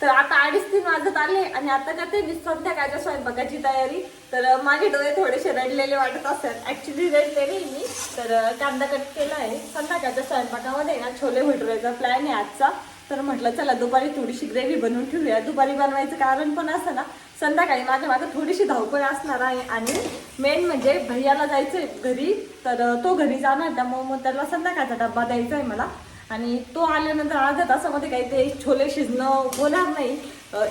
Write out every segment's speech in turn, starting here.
तर आता अडीच तीन वाजत आले आणि आता करते मी संध्याकाळच्या स्वयंपाकाची तयारी. तर माझे डोळे थोडेसे रडलेले वाटत असतात ऍक्च्युली रडले नाही मी. तर कांदा कट केला आहे. संध्याकाळच्या स्वयंपाकामध्ये ना छोले भटुऱ्याचा प्लॅन आहे आजचा. तर म्हटलं चला दुपारी थोडीशी ग्रेव्ही बनवून ठेवूया. दुपारी बनवायचं कारण पण असं ना संध्याकाळी माझ्या मागं थोडीशी धावपळ असणार आहे. आणि मेन म्हणजे भैयाला जायचं आहे घरी. तर तो घरी जाणार. त्यामुळे मग त्याला संध्याकाळचा डब्बा द्यायचा आहे मला. आणि तो आल्यानंतर अर्ध्या तासामध्ये काही ते छोले शिजणं होणार नाही.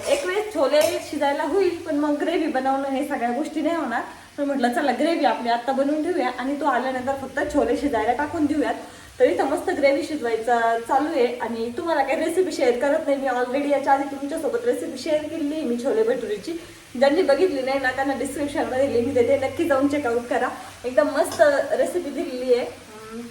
एक वेळेस छोले शिजायला होईल पण मग ग्रेव्ही बनवणं हे सगळ्या गोष्टी नाही होणार. तर म्हटलं चला ग्रेव्ही आपली आत्ता बनवून ठेवूया आणि तो आल्यानंतर फक्त छोले शिजायला टाकून देऊयात. तर इथं मस्त ग्रेव्ही शिजवायचा चालू आहे. आणि तुम्हाला काही रेसिपी शेअर करत नाही मी ऑलरेडी याच्या आधी तुमच्यासोबत रेसिपी शेअर केली आहे मी छोले भटुरीची. ज्यांनी बघितली नाही ना त्यांना डिस्क्रिप्शनमध्ये लिंक देते. नक्की जाऊन चेकआउट करा. एकदम मस्त रेसिपी दिलेली आहे.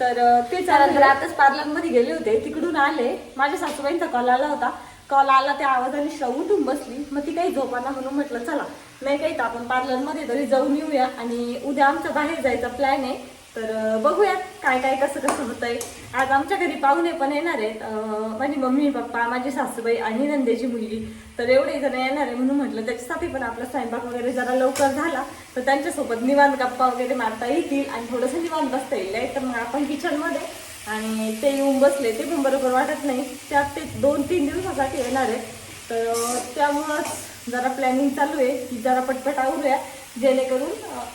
तर ते चालत आताच पार्लरमध्ये गेले होते तिकडून आले. माझ्या सासूबाईंचा कॉल आला होता. कॉल आला त्या आवाजाने श्रव उठून बसली. मग ती काही झोपाना म्हणून म्हटलं चला नाही काही तर आपण पार्लरमध्ये तरी जाऊन येऊया आणि उद्या आमचा बाहेर जायचा प्लॅन आहे. तर बघूयात काय काय कसं कसं होतंय. आज आमच्या घरी पाहुणे पण येणार आहेत. माझी मम्मी पप्पा माझी सासूबाई आणि नंदेची मुलगी. तर एवढे जण येणार आहे म्हणून म्हटलं त्याच्यासाठी पण आपला स्वयंपाक वगैरे जरा लवकर झाला. तर त्यांच्यासोबत निवांत गप्पा वगैरे मारता येतील आणि थोडंसं निवांत बसता येईल. तर मग आपण किचनमध्ये आणि ते येऊन बसले ते पण बरोबर वाटत नाही. त्यात ते दोन तीन दिवसासाठी येणार आहे तर त्यामुळंच जरा प्लॅनिंग चालू आहे की जरा पटपट आवरूया. जेणेकरून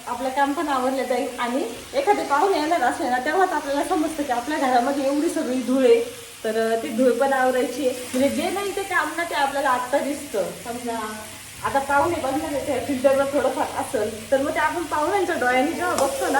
आपलं काम पण आवरलं जाईल आणि एखादे पाहुणे येणार असले ना तेव्हाच आपल्याला समजतं की आपल्या घरामध्ये एवढी सगळी धूळ तर ती धूळ पण आवरायची. म्हणजे जे नाही ते काम ना ते आपल्याला आत्ता दिसतं. समजा आता पाहुणे बघणार आहे ते फिल्टरवर थोडंफार असेल तर मग ते आपण पाहुण्यांच्या डोळ्यांनी जेव्हा बघतो ना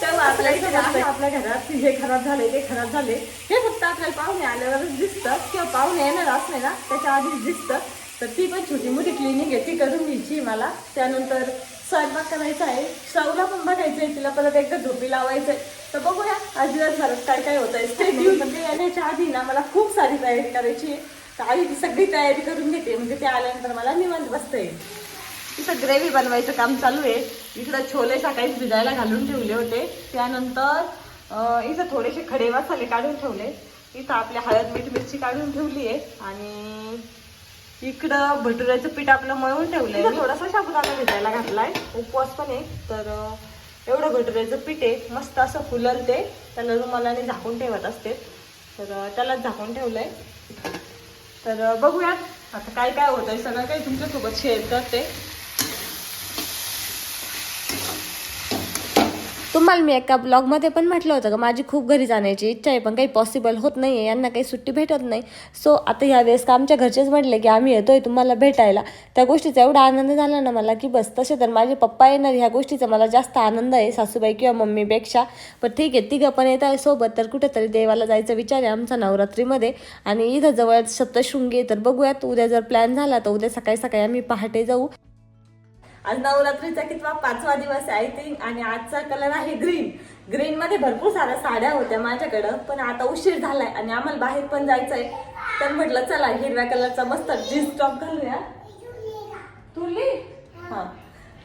तेव्हा आपल्या आपल्या घरात की हे खराब झाले ते खराब झाले हे फक्त आपल्याला पाहुणे आल्यावरच दिसतं किंवा पाहुणे येणार असले ना त्याच्या आधीच दिसतं. तर ती पण छोटी मोठी क्लिनिक आहे ती करून घ्यायची मला. त्यानंतर स्वयंपाक करायचा आहे. सौला पण बघायचं आहे तिला परत एकदा झोपी लावायचं आहे तर बघूया आज दिवसभरात काय काय होत आहे स्टेट म्हणजे येण्याच्या आधी ना मला खूप सारी तयारी करायची आहे. तर आधी ती सगळी तयारी करून घेते. म्हणजे ते आल्यानंतर मला निवांत बसता येईल इथं ग्रेव्ही बनवायचं काम चालू आहे. इकडं छोले सकाळी भिजायला घालून ठेवले होते. त्यानंतर इथं थोडेसे खडे मसाले काढून ठेवले. इथं आपल्या हळद मीठ मिरची काढून ठेवली आहे. आणि इकडं भटुऱ्याचं पीठ आपलं मळून ठेवलंय. इथं थोडासा साबुदाणा भिजायला घातलाय. उपवास पण आहे तर एवढं भटुऱ्याचं पीठ आहे. मस्त असं फुलल ते. त्याला रुमालाने झाकून ठेवत असते. तर त्यालाच झाकून ठेवलंय. तर बघूयात. आता काय काय होतंय सगळं काही तुमच्यासोबत शेअर करते. तुम्हाला मी एका ब्लॉगमध्ये पण म्हटलं होतं का माझी खूप घरी जाण्याची इच्छा आहे पण काही पॉसिबल होत नाही आहे यांना काही सुट्टी भेटत नाही. सो आता ह्या वेळेस का आमच्या घरचेच म्हटले की आम्ही येतोय तुम्हाला भेटायला. त्या गोष्टीचा एवढा आनंद झाला ना मला की बस तसे तर माझे पप्पा येणार ह्या गोष्टीचा मला जास्त आनंद आहे सासूबाई किंवा मम्मीपेक्षा. पण ठीक आहे तिघं पण येत आहे सोबत तर कुठेतरी देवाला जायचा विचार आहे आमचा नवरात्रीमध्ये. आणि इथं जवळ सप्तशृंगी तर बघूयात उद्या जर प्लॅन झाला तर उद्या सकाळी सकाळी आम्ही पहाटे जाऊ. आज नवरात्रीचा कितवा पाचवा दिवस आहे आय थिंक आणि आजचा कलर आहे ग्रीन ग्रीन मध्ये भरपूर साऱ्या साड्या होत्या माझ्याकडं पण आता उशीर झालाय आणि आम्हाला बाहेर पण जायचंय. तर म्हटलं चला हिरव्या कलरचा मस्त जीन्स टॉप घालूया. तुली? हा.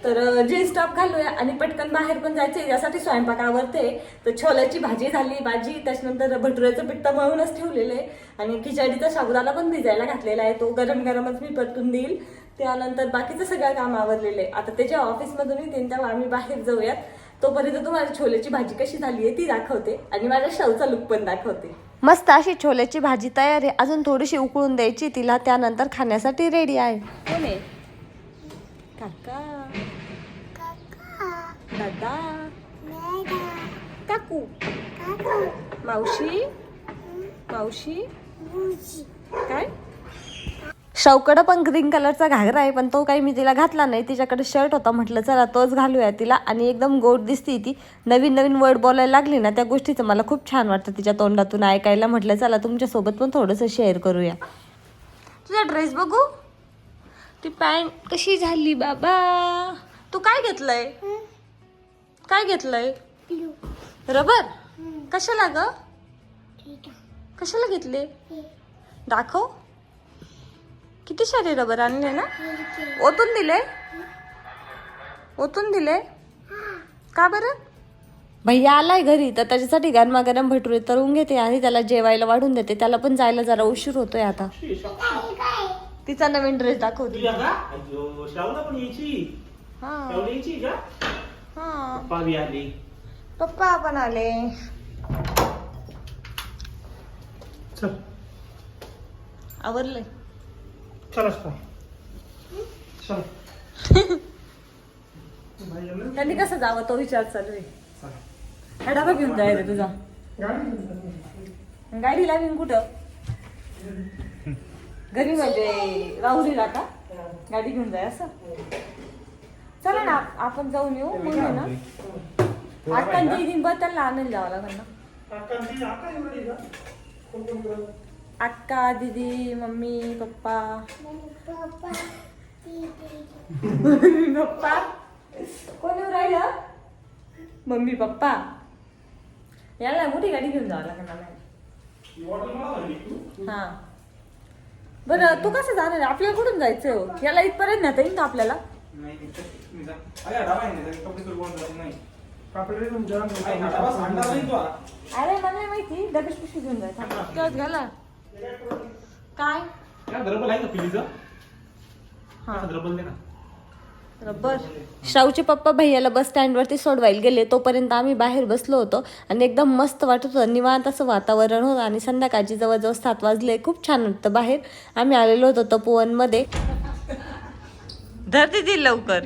तर जीन्स टॉप घालूया आणि पटकन बाहेर पण जायचंय. यासाठी स्वयंपाक आवडते तर छोल्याची भाजी झाली भाजी. त्याच्यानंतर भटुऱ्याचं पिठ्ठ मळूनच ठेवलेलं आहे. आणि खिचडीचा साबुदाणा पण भिजायला घातलेला आहे. तो गरम गरमच मी परतून देईल. त्यानंतर बाकीचं सगळं काम आवरलेलं आहे. आता त्याच्या ऑफिसमधून येतील तेव्हा आम्ही बाहेर जाऊयात. तोपर्यंत तुम्हाला छोल्याची भाजी कशी झाली आहे ती दाखवते आणि माझ्या शवचा लुक पण दाखवते. मस्त अशी छोल्याची भाजी तयार आहे. अजून थोडीशी उकळून द्यायची तिला त्यानंतर खाण्यासाठी रेडी आहे. कोण आहे? काका. दादा. काकू. मावशी. मावशी. काय? शौकडं पण ग्रीन कलरचा घागरा आहे पण तो काही मी तिला घातला नाही. तिच्याकडे शर्ट होता म्हटलं चला तोच घालूया तिला. आणि एकदम गोड दिसती ती. नवीन नवीन वर्ड बोलायला लागली ना त्या गोष्टीचं मला खूप छान वाटतं तिच्या तोंडातून ऐकायला. म्हटलं चला तुमच्यासोबत पण थोडंसं शेअर करूया. तुझा ड्रेस बघू? ती पॅन्ट कशी झाली बाबा? तू काय घेतलंय? काय घेतलंय? रबर? कशाला ग? कशाला घेतले? दाखव. किती सारे रबर आणले ना? ओतून दिले? ओतून दिले? का बरं? भैया आलाय घरी तर त्याच्यासाठी गरमागरम भटुरे तळून घेते आणि त्याला जेवायला वाढून देते. त्याला पण जायला जरा उशीर होतोय आता. तिचा नवीन ड्रेस दाखवते. हा. हा. पप्पा पण आले. चल. आवरले चल असता चल. त्यांनी कसं जावं तो विचार चालू आहे. हा डबा घेऊन जाय रे तुझा. गाडी लागेल कुठं? घरी म्हणजे राहुरीला का? गाडी घेऊन जाय असं? चला ना आप- आपण जाऊन येऊ. मग ना? आता दीदी बघ त्यांना आणायला जावं लागेल ना अक्का दीदी मम्मी पप्पा. Mummy papa. कोण राहिलं? Mummy papa. याला मोठी गाडी घेऊन जावं लागेल ना हा. बरं तू कसं जाणार आहे? आपल्याला कुठून जायचं? हो याला इथपर्यंत नेता येईल का आपल्याला? अरे मला नाही माहिती. डबेच पिशवी घेऊन जायचं. घाला. काय? द्रबल आहे का पिलीचं? हा. द्रबल दे ना. रबर. श्रावचे पप्पा भैयाला बस स्टँडवरती सोडवायला गेले तोपर्यंत आम्ही बाहेर बसलो होतो आणि एकदम मस्त वाटत होतं. निवांत असं वातावरण होतं आणि संध्याकाळची जवळजवळ सात वाजले. खूप छान वाटतं बाहेर. आम्ही आलेलो होतो तपोवनमध्ये. धरती दिल लवकर.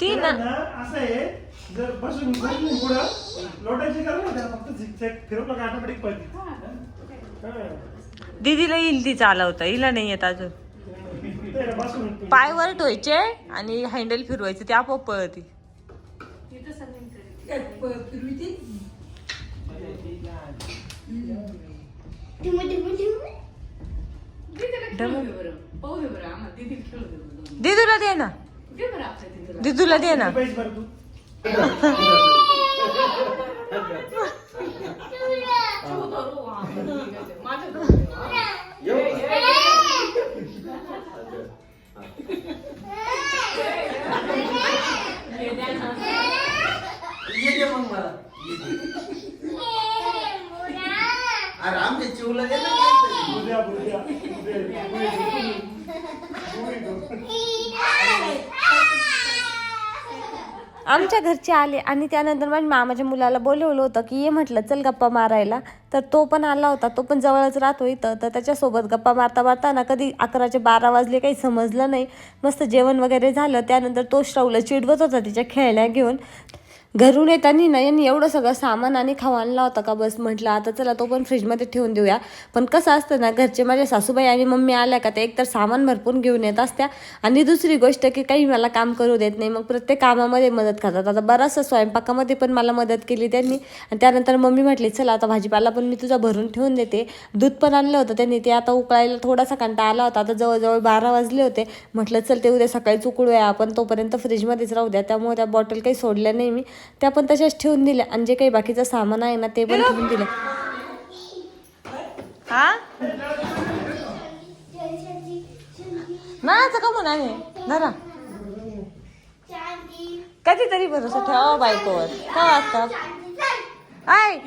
ती ना असं आहे जर बसून पुढं लोटायची गरज नाही त्याला फक्त झिकझॅक फिरवलं का ऑटोमॅटिक पळते. हा. दीदीला येईल ती चालवता हिला नाही येत अजून. बसून पाय वर ठेवायचे आणि हँडल फिरवायचे ते आपोआप पळती. दिदूला दे ना. दिदूला. दे ना. पैसे भर तू. 아. 저거 더러워. 맞아. आमच्या घरचे आले आणि त्यानंतर माझ्या मामाच्या मुलाला बोलवलं होतं की ये म्हटलं चल गप्पा मारायला. तर तो पण आला होता. तो पण जवळच राहतो इथं. तर त्याच्यासोबत गप्पा मारता मारता ना कधी अकराचे बारा वाजले काही समजलं नाही. मस्त जेवण वगैरे झालं. त्यानंतर तो श्रवलं चिडवत होता तिच्या खेळण्या घेऊन. घरून येताना ना यांनी एवढं सगळं सामान आणि खावा आणला होता का बस म्हटलं आता चला तो पण फ्रीजमध्ये ठेवून देऊया. पण कसं असतं ना घरचे माझ्या सासूबाई आणि मम्मी आल्या का ते एकतर सामान भरपूर घेऊन येत असत्या. आणि दुसरी गोष्ट की काही मला काम करू देत नाही मग प्रत्येक कामामध्ये मदत करतात. आता बराचसा स्वयंपाकामध्ये पण मला मदत केली त्यांनी. आणि त्यानंतर मम्मी म्हटली चला आता भाजीपाला पण मी तुझा भरून ठेवून देते. दूध पण आणलं होतं त्यांनी ते आता उकळायला थोडासा कंटा आला होता. आता जवळजवळ बारा वाजले होते. म्हटलं चल ते उद्या सकाळीच उकळूया आपण तोपर्यंत फ्रीजमध्येच राहू द्या. त्यामुळे त्या बॉटल काही सोडल्या नाही मी. त्या पण तशाच ठेवून दिल्या. आणि जे काही बाकीचं सामान आहे ना ते पण ठेवून दिलं हा? नाच का म्हणा आहे? धरा. कधीतरी भरोसा ठेवा बायकोवर. का वाजता आय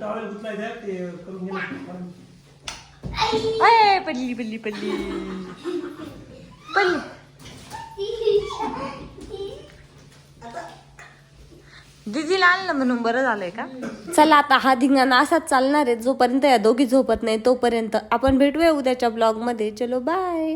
टावेल गुतलाय द्या ते करून दीदीला आणलं म्हणून बरं झालंय का? चला आता हा धिंगाणा असाच चालणार आहे. जोपर्यंत या दोघी झोपत नाही तोपर्यंत आपण भेटूया उद्याच्या ब्लॉगमध्ये चलो बाय